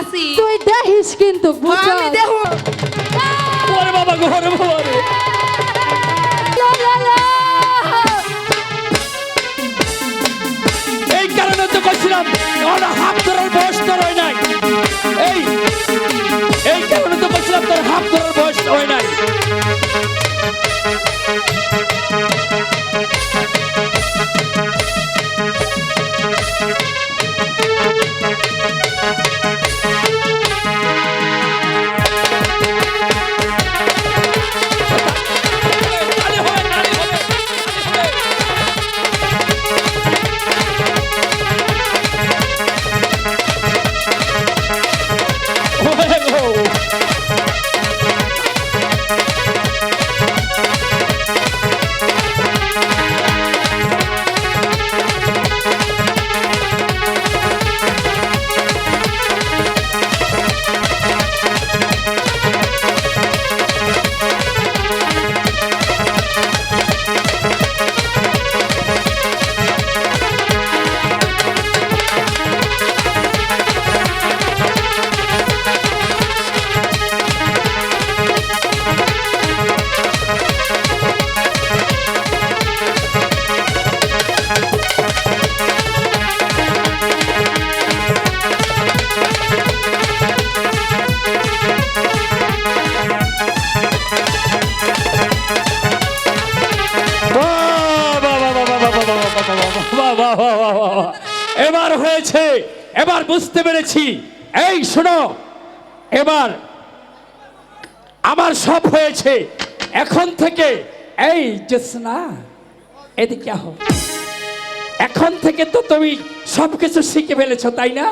আছি তুই দেখিস কিন্তু বুঝা আমি বাবা গো ওরে বাবা রে। এই কারণে তো কইছিলাম ওরা হাত রয় এবার হয়েছে এবার বুঝতে পেরেছি এই শোনো এবার আমার সব হয়েছে এখন থেকে এই জেসনা এদিকে আহো এখন থেকে তো তুমি সব কিছু শিখে ফেলেছো তাই না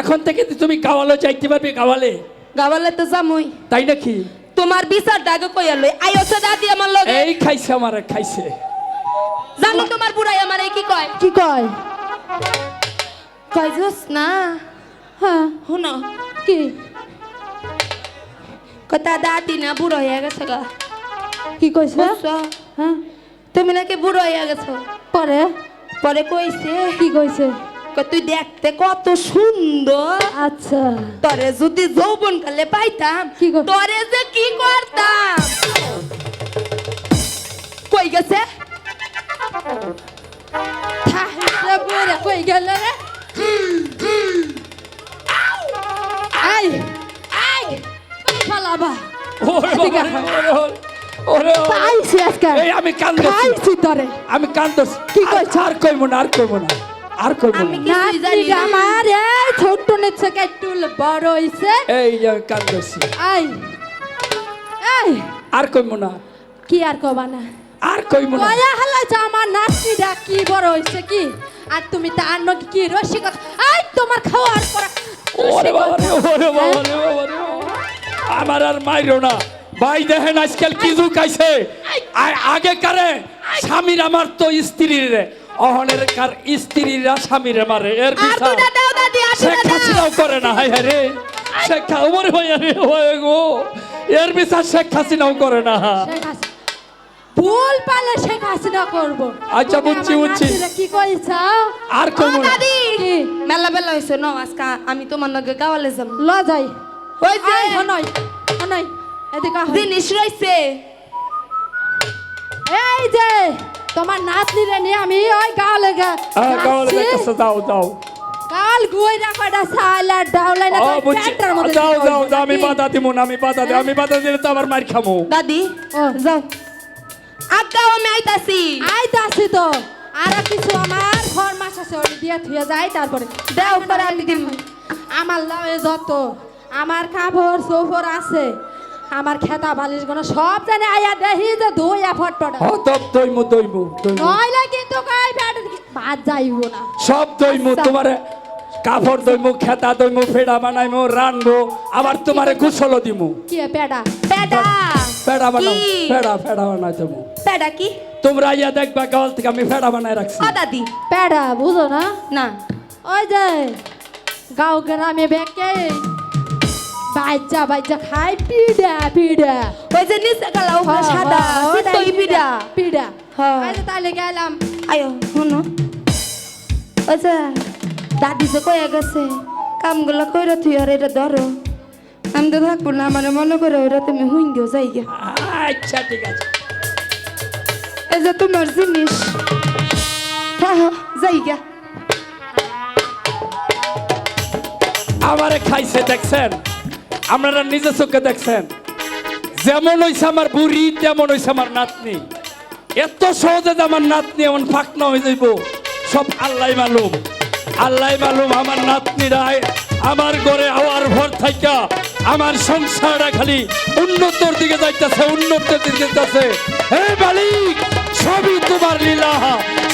এখন থেকে তুমি গাওয়ালে যাইতে পারবে গাওয়ালে গাওয়ালে তো জামুই তাই নাকি তোমার বিচার ডাকে কইয়া লই আইছে দাদি আমার লগে এই খাইছে আমার খাইছে জানো তোমার বুড়াই আমার এই কি কয়। কি কয়? কয় জোস না। হ্যাঁ। শুনো। কি? কথা দাদি না বুড়ো হয়ে গেছে গা। কি কইছে? হ্যাঁ। তুমি নাকি বুড়ো হয়ে গেছো। পরে? পরে কইছে। কি কইছে? তুই দেখতে কত সুন্দর। আচ্ছা। তরে যদি যৌবন কালে পাইতাম কি? তরে যে কি করতাম। কই গেছে? তাহলে বইরা কই গেল রে? আই আই ফালাবা ওরে ওরে, ওরে। পাইছি আজকে এই আমি কান্দছি। খাইছি তরে। আমি কান্দছি। কি কইছ? আর কইব না আর কইব না আর কইব আমি না কিছুই জানি। আমার এই ছোট্ট নিচ্ছে একটু বড় হইছে। এই যে আমি কান্দছি। আই এই আর কইব না। কি আর কবা না? আর কইব না। কয়া হালাইছে আমার নাতনিটা কি বড় হইছে কি? আর তুমি তার নকি কি রসিকতা আই তোমার খাওয়ার পর ওরে বাবা রে ওরে বাবা রে বাবা রে আমার আর মাইরো না। ভাই দেখেন আজকাল কি জুকাইছে আ- আগে কারে? স্বামীর আমার তো স্ত্রীর রে। অহনের কার স্ত্রীরা স্বামীর মারে এর বিচার শেখ হাসিনাও করে না। হাই হাই রে। শেখ ওমর ভাই আরে হয় গো। এর বিচার শেখ হাসিনাও করে না। ভুল পালে শেখ হাসিনা করব। আচ্ছা, বুঝছি, বুঝছি। কি কইছা আর ও দাদি! মেলা বেলা হইছে ন আজকে আমি তোমার লগে গাওয়ালে যাব। ল যাই। ওই যে হনই হনই এদিকে আহ। জিনিস রইছে। এই যে তোমার নাতনিরে নিয়ে আমি ওই গাও লেগে হ্যাঁ গাওয়ালে দেখতেছে দাও দাও কাল গুই রাখাটা সাইলা ডাউলাই না ও বুঝছি। ট্যাক্টর মধ্যে দাও দাও দাও আমি? বাধা দিব না আমি বাধা দিই আমি বাধা দিলে তো আবার মার খামো। দাদি? ও যাও। আগাও আমি আইতাছি। আইতাছি তো। আর কিছু আমার ঘর মাস আছে ওটি দিয়ে থুয়ে যাই তারপরে দাও পরে আমি দিম। আমার লাভে যত আমার কাপড় সোফর আছে আমার খেতা বালিশগুলো সব জানে আয়া দেখি যে ধুইয়া ফটফট হ তব দইমু দইমু নইলে কিন্তু কাই ব্যাট বাদ যাইব না। সব দইমু আচ্ছা। তোমার কাপড় দইমু খেতা দইমু ফেড়া বানাইমু রানবো আবার তোমারে গোসলও দিমু। কি পেডা? পেডা। ফেড়া বানাও কি? ফেড়া ফেড়া বানাই দেবো। পেডা কি? তোমরা ইয়া দেখবা গাওয়াল থেকে আমি ফেড়া বানাই রাখছি। ও দাদি। পেডা বুঝো না? না। ওই যে গাঁও গ্রামে বেকে বাচ্চা বাচ্চা খাই পিডা পিডা। ওই যে নিচে গেলা উপরে সাদা চিত্তই পিডা। পিডা। হ্যাঁ। তাহলে গেলাম। আয়ো শুনো। ওই যে দাদি যে কয়ে গেছে কামগুলো কইরা তুই আর এটা ধরো। আমি তো থাকব না আমার মনে করে ওরা তুমি হুইন দিও যাই গা আচ্ছা ঠিক আছে। এই যে তোমার জিনিস। হ্যাঁ হ্যাঁ যাই গা আমারে খাইছে দেখছেন? আপনারা নিজে চোখে দেখছেন? যেমন হইছে আমার বুড়ি তেমন হইছে আমার নাতনি। এত সহজে যে আমার নাতনি এমন ফাঁকনা হয়ে যাইব সব আল্লাহ মালুম। আল্লাহ মালুম আমার নাতনিরা আমার ঘরে হওয়ার ভর থাইকা আমার সংসারটা খালি উন্নতর দিকে যাইতেছে, উন্নতের দিকে যাইতেছে। হে মালিক, সবই তোমার লীলা,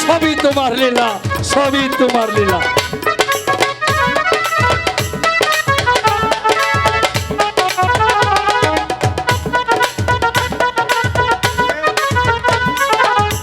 সবই তোমার লীলা, সবই তোমার লীলা।